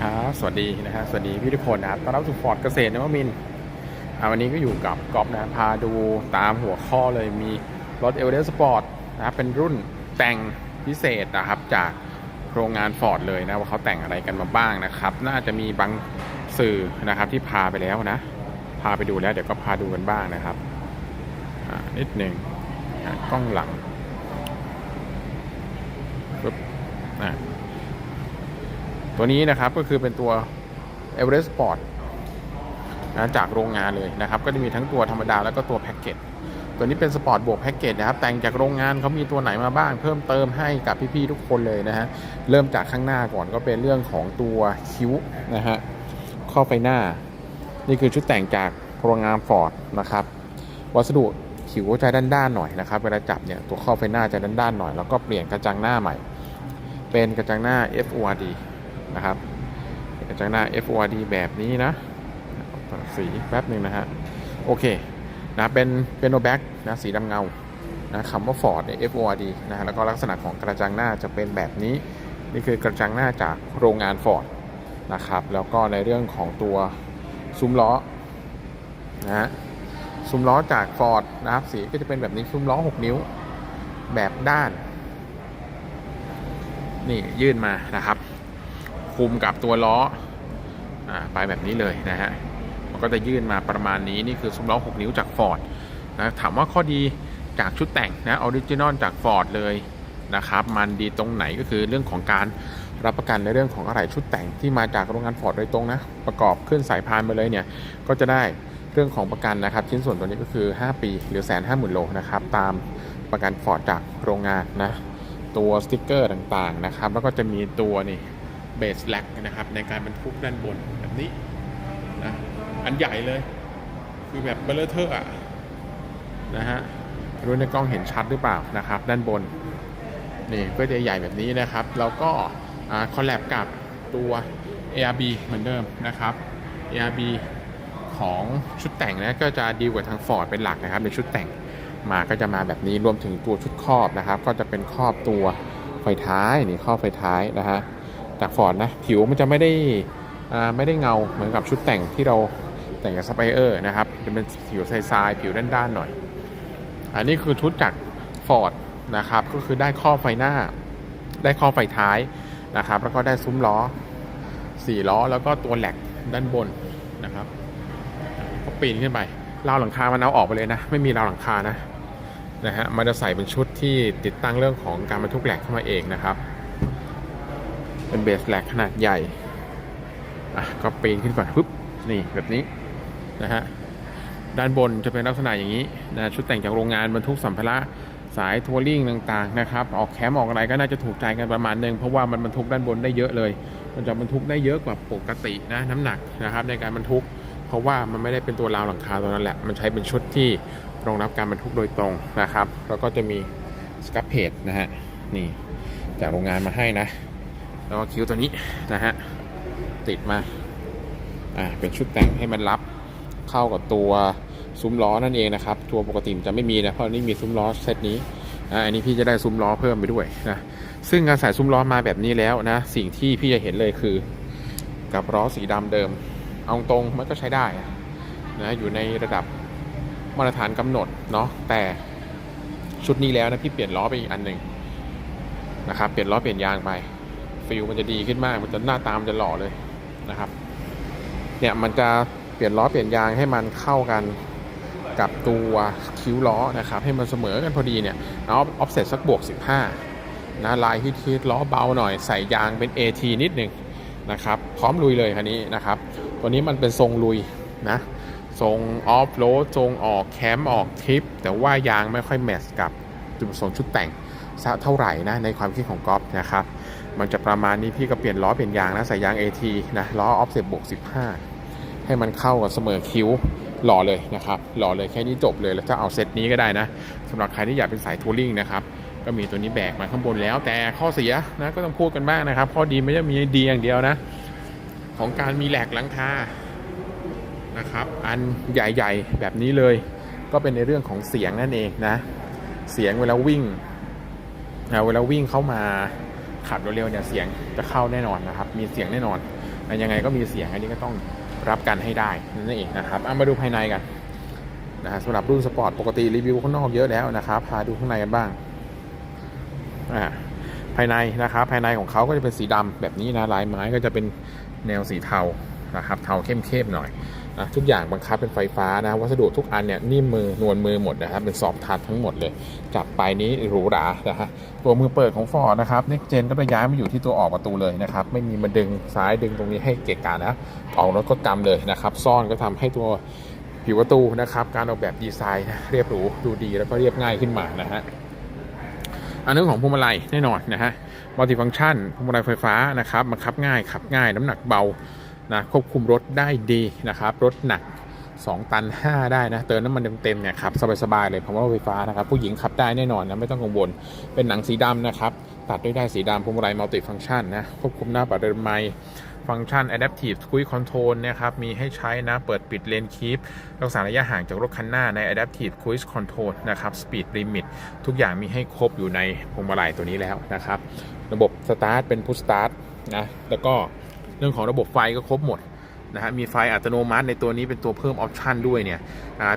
ครับสวัสดีนะครับสวัสดีพี่ทุกคนนะครับต้อนรับสู่ฟอร์ดเกษตรนวมินวันนี้ก็อยู่กับก๊อฟนะพาดูตามหัวข้อเลยมีรถเอเวอเรสต์สปอร์ตนะครับเป็นรุ่นแต่งพิเศษนะครับจากโรงงานฟอร์ดเลยนะว่าเขาแต่งอะไรกันมาบ้างนะครับ น่าจะมีบางสื่อนะครับที่พาไปแล้วนะ พาไปดูแล้วเดี๋ยวก็พาดูกันบ้างนะครับนิดหนึ่งกล้องหลังปึ๊บอ่า ตัวนี้นะครับก็คือเป็นตัว Everest Sport นะจากโรงงานเลยนะครับ ก็จะมีทั้งตัวธรรมดาแล้วก็ตัวแพ็กเกจตัวนี้เป็นสปอร์ตบวกแพ็กเกจนะครับ แต่งจากโรงงานเขามีตัวไหนมาบ้าง เพิ่มเติมให้กับพี่ๆทุกคนเลยนะฮะเริ่มจากข้างหน้าก่อนก็เป็นเรื่องของตัวคิ้วนะฮะข้อไฟหน้า นี่คือชุดแต่งจากโรงงานฟอร์ดนะครับ วัสดุผิวจะด้านๆหน่อยนะครับเวลาจับเนี่ยตัวข้อไฟหน้าจะด้านๆหน่อยแล้วก็เปลี่ยนกระจังหน้าใหม่ เป็นกระจังหน้า FORD นะครับกระจังหน้า FORD แบบนี้นะสีแป๊บหนึ่งนะฮะ โอเคนะเป็นเป็นโนแบ็กนะสีดำเงานะคำว่า Ford เนี่ย FORD นะฮะแล้วก็ลักษณะของกระจังหน้าจะเป็นแบบนี้ นี่คือกระจังหน้าจากโรงงาน Ford นะครับแล้วก็ในเรื่องของตัวซุ้มล้อนะฮะซุ้มล้อจาก Ford นะครับสีก็จะเป็นแบบนี้ซุ้มล้อ 6 นิ้วแบบด้าน นี่ยื่นมานะครับ คุมกับตัวล้ออไปแบบนี้เลยนะฮะมันก็จะยื่นมาประมาณนี้นี่คือซุ้มล้อ 6 นิ้วจาก Ford นะถามว่าข้อดีจากชุดแต่งนะออริจินอลจาก Ford เลยนะครับมันดีตรงไหนก็คือเรื่องของการรับประกันในเรื่องของอะไรชุดแต่งที่มาจากโรงงาน Ford โดยตรงนะ ประกอบขึ้นสายพานมาเลยเนี่ย ก็จะได้เรื่องของประกันนะครับ ชิ้นส่วนตัวนี้ก็คือ 5 ปีหรือแสนห้าหมื่นโลนะครับ ตามประกัน Ford จากโรงงานนะ ตัวสติกเกอร์ต่างๆนะครับ แล้วก็จะมีตัวนี่ เบสแลกนะครับ ในการบรรทุกด้านบนแบบนี้นะอันใหญ่เลย คือแบบเบลเลอร์เทอร์อะนะฮะรู้ในกล้องเห็นชัดหรือเปล่านะครับ ด้านบนนี่ก็จะใหญ่แบบนี้นะครับ แล้วก็คอลแลบกับตัว ARB เหมือนเดิมนะครับ ARB ของชุดแต่งนะก็จะดีลกับทาง Ford เป็นหลักนะครับ ในชุดแต่งมาก็จะมาแบบนี้รวมถึงตัวชุดครอบนะครับ ก็จะเป็นครอบตัวไฟท้ายนี่ครอบไฟท้ายนะฮะ จากฟอร์ดนะ ผิวมันจะไม่ได้ไม่ได้เงาเหมือนกับชุดแต่งที่เราแต่งกับสไปเออร์นะครับจะเป็นผิวทรายๆผิวด้านๆหน่อย อันนี้คือชุดจากฟอร์ดนะครับก็คือได้ครอไฟหน้า ได้ครอไฟท้ายนะครับ แล้วก็ได้ซุ้มล้อสี่ล้อแล้วก็ตัวแหลกด้านบนนะครับก็ปีนขึ้นไปราวหลังคามันเอาออกไปเลยนะ ไม่มีราวหลังคานะนะฮะมันจะใส่เป็นชุดที่ติดตั้งเรื่องของการบรรทุกแหลกเข้ามาเองนะครับ เป็นเบสแหลกขนาดใหญ่ อะก็ปีนขึ้นก่อนปุ๊บนี่แบบนี้นะฮะด้านบนจะเป็นลักษณะอย่างนี้นะชุดแต่งจากโรงงานบรรทุกสัมภาระสายทัวริงต่างๆนะครับ ออกแคมป์ออกอะไรก็น่าจะถูกใจกันประมาณหนึ่งเพราะว่ามันบรรทุกด้านบนได้เยอะเลย มันจะบรรทุกได้เยอะกว่าปกตินะน้ำหนักนะครับ ในการบรรทุก เพราะว่ามันไม่ได้เป็นตัวราวหลังคาตัวนั้นแหละ มันใช้เป็นชุดที่รองรับการบรรทุกโดยตรงนะครับ แล้วก็จะมีสกับเพจนะฮะนี่จากโรงงานมาให้นะ แล้วก็คิ้วตัวนี้นะฮะติดมาอ่าเป็นชุดแต่งให้มันรับเข้ากับตัวซุ้มล้อนั่นเองนะครับตัวปกติจะไม่มีนะเพราะนี่มีซุ้มล้อเซตนี้อ่าอันนี้พี่จะได้ซุ้มล้อเพิ่มไปด้วยนะซึ่งการใส่ซุ้มล้อมาแบบนี้แล้วนะสิ่งที่พี่จะเห็นเลยคือ กับล้อสีดำเดิม เอาตรงมันก็ใช้ได้นะอยู่ในระดับมาตรฐานกำหนดเนาะแต่ชุดนี้แล้วนะพี่เปลี่ยนล้อไปอีกอันหนึ่งนะครับเปลี่ยนล้อเปลี่ยนยางไป ฟิลมันจะดีขึ้นมาก มันจะหน้าตามจะหล่อเลยนะครับ เนี่ยมันจะเปลี่ยนล้อเปลี่ยนยางให้มันเข้ากันกับตัวคิ้วล้อนะครับ ให้มันเสมอกันพอดีเนี่ยเอาออฟเซ็ตสักบวก 15นะลายฮิตฮิตล้อเบาหน่อยใส่ยางเป็น AT นิดหนึ่งนะครับ พร้อมลุยเลยคันนี้นะครับ ตัวนี้มันเป็นทรงลุยนะทรงออฟโรดทรงออกแคมป์ออกทริป แต่ว่ายางไม่ค่อยแมทช์กับจุดประสงค์ชุดแต่งเท่าไหร่นะในความคิดของกอล์ฟนะครับ มันจะประมาณนี้พี่ก็เปลี่ยนล้อเปลี่ยนยางนะใส่ยาง AT นะล้อออฟเซ็ตบวก15 ให้มันเข้ากับเสมอคิ้วหล่อเลยนะครับหล่อเลยแค่นี้จบเลยแล้วถ้าเอาเซตนี้ก็ได้นะสำหรับใครที่อยากเป็นสายทัวริงนะครับก็มีตัวนี้แบกมาข้างบนแล้ว แต่ข้อเสียนะก็ต้องพูดกันบ้างนะครับ ข้อดีไม่ได้มีดีอย่างเดียวนะ ของการมีแหลกหลังคานะครับ อันใหญ่ๆ แบบนี้เลยก็เป็นในเรื่องของเสียงนั่นเองนะ เสียงเวลาวิ่งนะเวลาวิ่งเข้ามา ขับเร็วๆเนี่ยเสียงจะเข้าแน่นอนนะครับ มีเสียงแน่นอนยังไงก็มีเสียงอันนี้ก็ต้องรับกันให้ได้นั่นเองนะครับเอามาดูภายในกันนะฮะสำหรับรุ่นสปอร์ตปกติรีวิวข้างนอกเยอะแล้วนะครับพาดูข้างในกันบ้างอ่าภายในนะครับภายในของเขาก็จะเป็นสีดำแบบนี้นะลายไม้ก็จะเป็นแนวสีเทานะครับ เทาเข้มๆหน่อย ทุกอย่างบังคับเป็นไฟฟ้านะวัสดุทุกอันเนี่ยนิ่มมือนวลมือหมดนะครับเป็นซอฟทัชทั้งหมดเลยจับไปนี้หรูหรานะฮะตัวมือเปิดของฟอร์ดนะครับเน็กเจนก็จะย้ายมาอยู่ที่ตัวออกประตูเลยนะครับไม่มีมาดึงซ้ายดึงตรงนี้ให้เกะกะนะออกรถก็กำเลยนะครับซ่อนก็ทำให้ตัวผิวประตูนะครับการออกแบบดีไซน์นะเรียบหรูดูดีแล้วก็เรียบง่ายขึ้นมานะฮะอันนึงของพวงมาลัยแน่นอนนะฮะมัลติฟังก์ชันพวงมาลัยไฟฟ้านะครับบังคับง่ายขับง่ายน้ำหนักเบา นะควบคุมรถได้ดีนะครับรถหนัก 2 ตัน 5 ได้นะเติมน้ำมันเต็มๆเนี่ยขับสบายๆเลยเพราะว่าไฟฟ้านะครับผู้หญิงขับได้แน่นอนนะไม่ต้องกังวล เป็นหนังสีดำนะครับตัดด้วยได้สีดำพวงมาลัยมัลติฟังก์ชันนะควบคุมหน้าปัดเดินไมค์ฟังก์ชัน Adaptive Cruise Control นะครับ มีให้ใช้นะ เปิดปิดเลนคีปรักษาระยะห่างจากรถคันหน้าใน Adaptive Cruise Control นะครับ Speed Limit ทุกอย่างมีให้ครบอยู่ในพวงมาลัยตัวนี้แล้วนะครับ ระบบสตาร์ทเป็น Push Start นะ แล้วก็ เรื่องของระบบไฟก็ครบหมดนะฮะมีไฟอัตโนมัติในตัวนี้เป็นตัวเพิ่มออปชันด้วยเนี่ย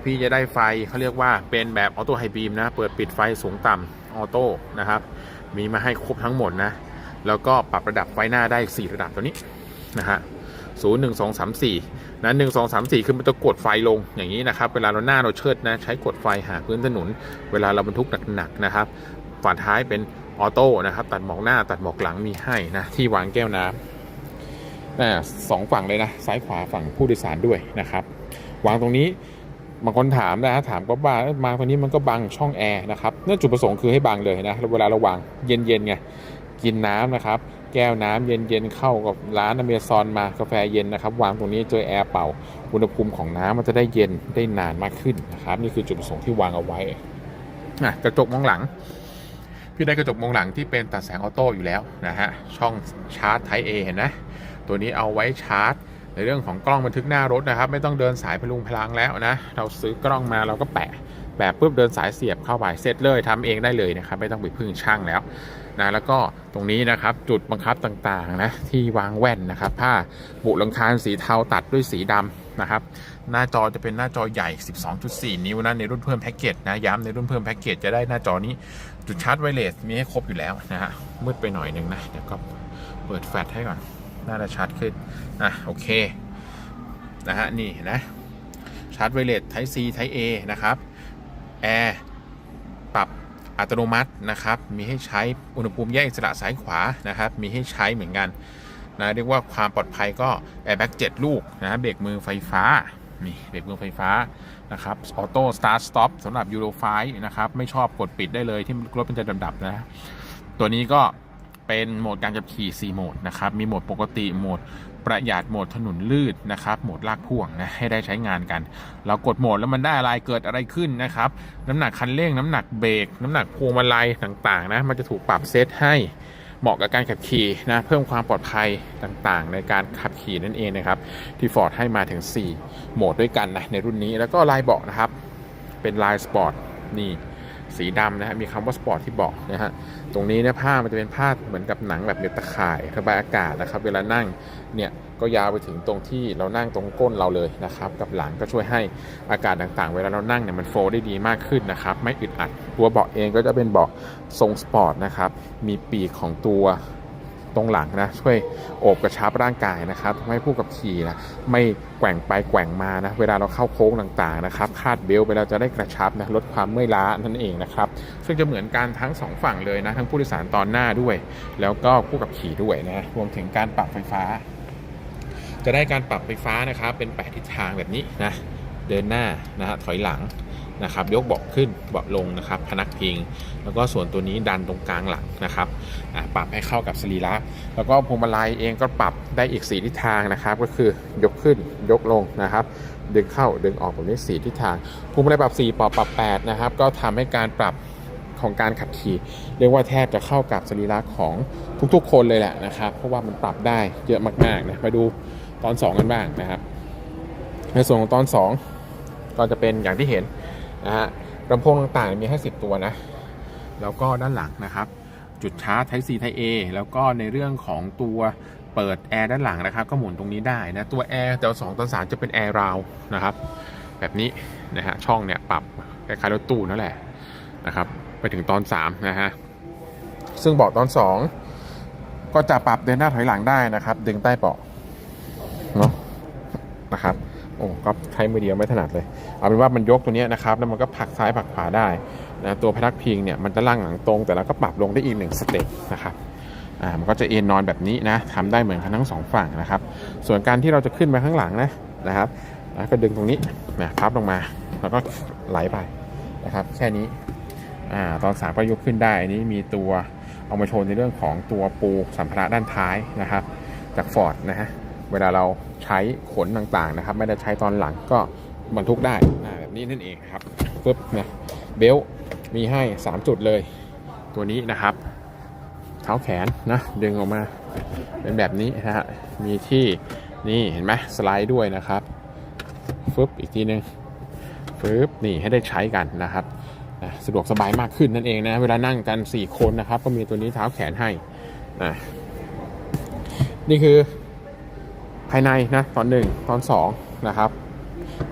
พี่จะได้ไฟเขาเรียกว่าเป็นแบบออโต้ไฮบีมนะเปิดปิดไฟสูงต่ำออโต้นะครับมีมาให้ครบทั้งหมดนะแล้วก็ปรับระดับไฟหน้าได้ 4 ระดับตัวนี้นะฮะศูนย์หนึ่งสองสามสี่นะหนึ่งสองสามสี่คือมันจะกดไฟลงอย่างนี้นะครับ เวลาเราหน้าเราเชิดนะใช้กดไฟหาพื้นถนน เวลาเราบรรทุกหนักๆนะครับ ฝาท้ายเป็นออโต้นะครับ ตัดหมอกหน้าตัดหมอกหลังมีให้นะที่วางแก้วน้ำ สองฝั่งเลยนะซ้ายขวาฝั่งผู้โดยสารด้วยนะครับ วางตรงนี้บางคนถามนะถามก็ว่ามาตรงนี้มันก็บังช่องแอร์นะครับนั่นจุดประสงค์คือให้บังเลยนะเวลาเราวางเย็นๆไงกินน้ำนะครับ แก้วน้ำเย็นๆเข้ากับร้านอเมซอนมากาแฟเย็นนะครับ วางตรงนี้เจอแอร์เป่า อุณหภูมิของน้ำมันจะได้เย็นได้นานมากขึ้นนะครับ นี่คือจุดประสงค์ที่วางเอาไว้กระจกมองหลัง พี่ได้กระจกมองหลังที่เป็นตัดแสงออโต้อยู่แล้วนะฮะช่องชาร์จ Type A เห็นไหม ตัวนี้เอาไว้ชาร์จ ในเรื่องของกล้องบันทึกหน้ารถนะครับ ไม่ต้องเดินสายพลุงพลังแล้วนะ เราซื้อกล้องมาเราก็แปะแปะปุ๊บเดินสายเสียบเข้าไปเสร็จเลยทำเองได้เลยนะครับ ไม่ต้องไปพึ่งช่างแล้วนะแล้วก็ตรงนี้นะครับจุดบังคับต่างๆนะที่วางแว่นนะครับ ผ้าบุหลังคาสีเทาตัดด้วยสีดำนะครับ หน้าจอจะเป็นหน้าจอใหญ่ 12.4 นิ้วนะในรุ่นเพิ่มแพ็กเกจนะย้ำในรุ่นเพิ่มแพ็กเกจจะได้หน้าจอนี้จุดชาร์จไวเลสมีให้ครบอยู่แล้วนะฮะมืดไปหน่อยหนึ่งนะเดี๋ยวก็เปิดแฟลชให้ก่อน น่าจะชัดขึ้น อะ โอเค นะฮะ นี่นะ ชาร์จไวเลส Type C Type A นะครับ แอร์ปรับอัตโนมัตินะครับ มีให้ใช้อุณหภูมิแยกอิสระซ้ายขวานะครับ มีให้ใช้เหมือนกันนะเรียกว่าความปลอดภัยก็แอร์แบ็ก7ลูกนะเบรกมือไฟฟ้านี่เบรกมือไฟฟ้านะครับออโต้สตาร์ทสต็อปสำหรับยูโรไฟนะครับ ไม่ชอบกดปิดได้เลยที่รถมันจะดับๆนะ ตัวนี้ก็ เป็นโหมดการขับขี่ 4 โหมดนะครับ มีโหมดปกติ โหมดประหยัด โหมดถนนลื่นนะครับ โหมดลากพ่วงนะ ให้ได้ใช้งานกัน เรากดโหมดแล้วมันได้อะไร เกิดอะไรขึ้นนะครับ น้ำหนักคันเร่ง น้ำหนักเบรก น้ำหนักพวงมาลัยต่างๆนะ มันจะถูกปรับเซตให้เหมาะกับการขับขี่นะ เพิ่มความปลอดภัยต่างๆ ในการขับขี่นั่นเองนะครับ ที่ Ford ให้มาถึง 4 โหมดด้วยกันนะในรุ่นนี้ แล้วก็ลายเบาะนะครับ เป็นลายสปอร์ตนี่ สีดำนะฮะมีคำว่าสปอร์ตที่บอกนะฮะตรงนี้เนี่ยผ้ามันจะเป็นผ้าเหมือนกับหนังแบบเนตตะข่ายระบายอากาศนะครับ เวลานั่งเนี่ยก็ยาวไปถึงตรงที่เรานั่งตรงก้นเราเลยนะครับ กับหลังก็ช่วยให้อากาศต่างๆ เวลาเรานั่งเนี่ยมันโฟล์ได้ดีมากขึ้นนะครับ ไม่อึดอัดตัวเบาะเองก็จะเป็นเบาะทรงสปอร์ตนะครับมีปีกของตัว ตรงหลังนะช่วยโอบกระชับร่างกายนะครับทำให้ผู้ขับขี่นะไม่แกว่งไปแกว่งมานะเวลาเราเข้าโค้งต่างๆนะครับคาดเบลต์ไปเราจะได้กระชับนะลดความเมื่อยล้านั่นเองนะครับซึ่งจะเหมือนกันทั้งสองฝั่งเลยนะทั้งผู้โดยสารตอนหน้าด้วย แล้วก็ผู้ขับขี่ด้วยนะรวมถึงการปรับไฟฟ้า จะได้การปรับไฟฟ้านะครับเป็นแปดทิศทางแบบนี้นะเดินหน้านะฮะถอยหลัง นะครับยกเบาะขึ้นเบาะลงนะครับพนักพิง แล้วก็ส่วนตัวนี้ดันตรงกลางหลังนะครับปรับให้เข้ากับสรีระแล้วก็พวงมาลัยเองก็ปรับได้อีกสีทิศทางนะครับก็คือยกขึ้นยกลงนะครับดึงเข้าดึงออกแบบนี้สีทิศทางพวงมาลัยปรับ 4ปรับปรับ8นะครับก็ทำให้การปรับของการขับขี่ เรียกว่าแทบจะเข้ากับสรีระของทุกๆ คนเลยแหละนะครับ เพราะว่ามันปรับได้เยอะมากๆนะมาดูตอน 2 กันบ้างนะครับ ในส่วนของตอน 2 ก็จะเป็นอย่างที่เห็น นะฮะลำโพงต่างๆมีให้ 10 ตัวนะ แล้วก็ด้านหลังนะครับ จุดชาร์จ Type C Type A แล้วก็ในเรื่องของตัวเปิดแอร์ด้านหลังนะครับก็หมุนตรงนี้ได้นะ ตัวแอร์แต่ว่า2ตอน3จะเป็นแอร์ราวนะครับ แบบนี้นะฮะช่องเนี่ยปรับคล้ายๆรถตู้นั่นแหละนะครับ ไปถึงตอน 3 นะฮะ ซึ่งเบาะตอน 2 ก็จะปรับเดินหน้าถอยหลังได้นะครับ ดึงใต้เบาะเนาะนะครับ โอ้ก็ใช้มือเดียวไม่ถนัดเลย เอาเป็นว่ามันยกตัวนี้นะครับแล้วมันก็ผักซ้ายผักขวาได้นะตัวพนักพิงเนี่ยมันจะล่างหลังตรง แต่เราก็ปรับลงได้อีกหนึ่งสเต็ปนะครับอ่ามันก็จะเอนนอนแบบนี้นะทำได้เหมือนกันทั้งสองฝั่งนะครับ ส่วนการที่เราจะขึ้นไปข้างหลังนะนะครับนะก็ดึงตรงนี้นะพับลงมาแล้วก็ไหลไปนะครับแค่นี้อ่าตอนสามก็ยกขึ้นได้อันนี้มีตัวเอามาโชว์ในเรื่องของตัวปูสัมภาระด้านท้ายนะครับ จากฟอร์ดนะฮะเวลาเรา ใช้ขนต่างๆนะครับ ไม่ได้ใช้ตอนหลังก็บรรทุกได้แบบนี้นั่นเองครับปึ๊บนะเบลมีให้ 3 จุดเลย ตัวนี้นะครับเท้าแขนนะดึงออกมาเป็นแบบนี้นะฮะมีที่นี่เห็นไหมสไลด์ด้วยนะครับฟึบอีกทีนึงฟึบนี่ให้ได้ใช้กันนะครับสะดวกสบายมากขึ้นนั่นเองนะเวลานั่งกัน 4 คนนะครับ ก็มีตัวนี้เท้าแขนให้นะนี่คือ ภายในนะตอนหนึ่งตอนสองนะครับ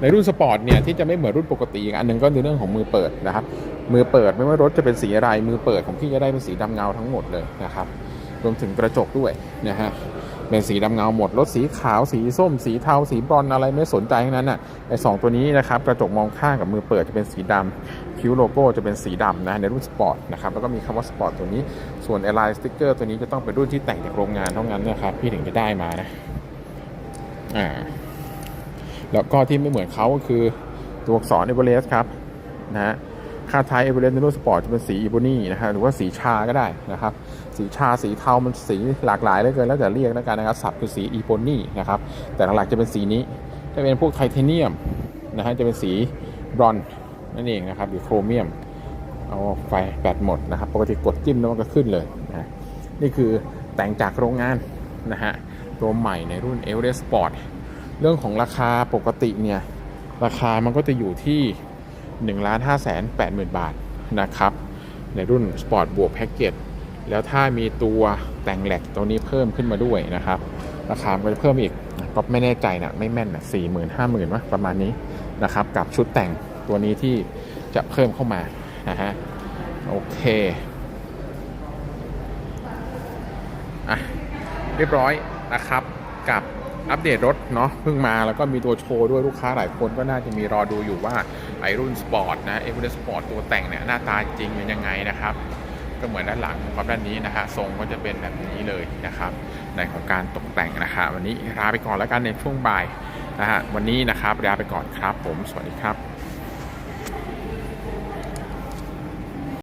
ในรุ่นสปอร์ตเนี่ยที่จะไม่เหมือนรุ่นปกติอีกอันหนึงก็คือเรื่องของมือเปิดนะครับมือเปิดไม่ว่ารถจะเป็นสีอะไรมือเปิดของพี่จะได้เป็นสีดำเงาทั้งหมดเลยนะครับรวมถึงกระจกด้วยนะฮะเป็นสีดำเงาหมดรถสีขาวสีส้ม สีเทาสีบรอนอะไรไม่สนใจทั้งนั้นอะไอสองตัวนี้นะครับกระจกมองข้างกับมือเปิดจะเป็นสีดำคิ้วโลโก้จะเป็นสีดำนะในรุ่นสปอร์ตนะครับแล้วก็มีคำว่าสปอร์ตตัวนี้ส่วนแอร์ไลน์สติ๊กเกอร์ตัวนี้จะต้องเป็นรุ่นที่แต่งจากโรงงานเท่านั้นนะครับพี่ถึงจะได้มานะ อ่าแล้วก็ที่ไม่เหมือนเขาก็คือตัวอักษรเอเวอเรสต์ครับนะฮะคาทายเอเวอเรสต์ในรุ่นสปอร์ตจะเป็นสีอีโบนี่นะฮะหรือว่าสีชาก็ได้นะครับ สีชาสีเทามันสีหลากหลายเหลือเกินแล้วแต่เรียกแล้วกันนะครับสับคือสีอีโบนี่นะครับ แต่หลักๆจะเป็นสีนี้จะเป็นพวกไทเทเนียมนะฮะจะเป็นสีบรอนนั่นเองนะครับหรือโครเมียม เอาไฟแบตหมดนะครับปกติกดจิ้มแล้วมันก็ขึ้นเลยนะนี่คือแต่งจากโรงงานนะฮะ ตัวใหม่ในรุ่น e v e r e s t Sport เรื่องของราคาปกติเนี่ย ราคามันก็จะอยู่ที่1นึ่งล้านห้าแสนแปดหมื่นบาทนะครับ ในรุ่น Sport บวกแพ็กเกจแล้วถ้ามีตัวแต่งแหลกตัวนี้เพิ่มขึ้นมาด้วยนะครับ ราคามันก็จะเพิ่มอีกก็ไม่แน่ใจนะไม่แม่นนะสี่หมื่นห้าหมื่นวะประมาณนี้นะครับ กับชุดแต่งตัวนี้ที่จะเพิ่มเข้ามานะฮะโอเคอะเรียบร้อย นะครับกับอัปเดตรถเนาะเพิ่งมาแล้วก็มีตัวโชว์ด้วยลูกค้าหลายคนก็น่าจะมีรอดูอยู่ว่าไอรุ่นสปอร์ตนะเอเวอรสต์สปอร์ตตัวแต่งเนี่ยหน้าตาจริงเป็นยังไงนะครับ ก็เหมือนด้านหลังกับด้านนี้นะฮะทรงก็จะเป็นแบบนี้เลยนะครับในของการตกแต่งนะฮะวันนี้ลาไปก่อนแล้วกันในช่วงบ่ายนะฮะวันนี้นะครับลาไปก่อนครับผมสวัสดีครับ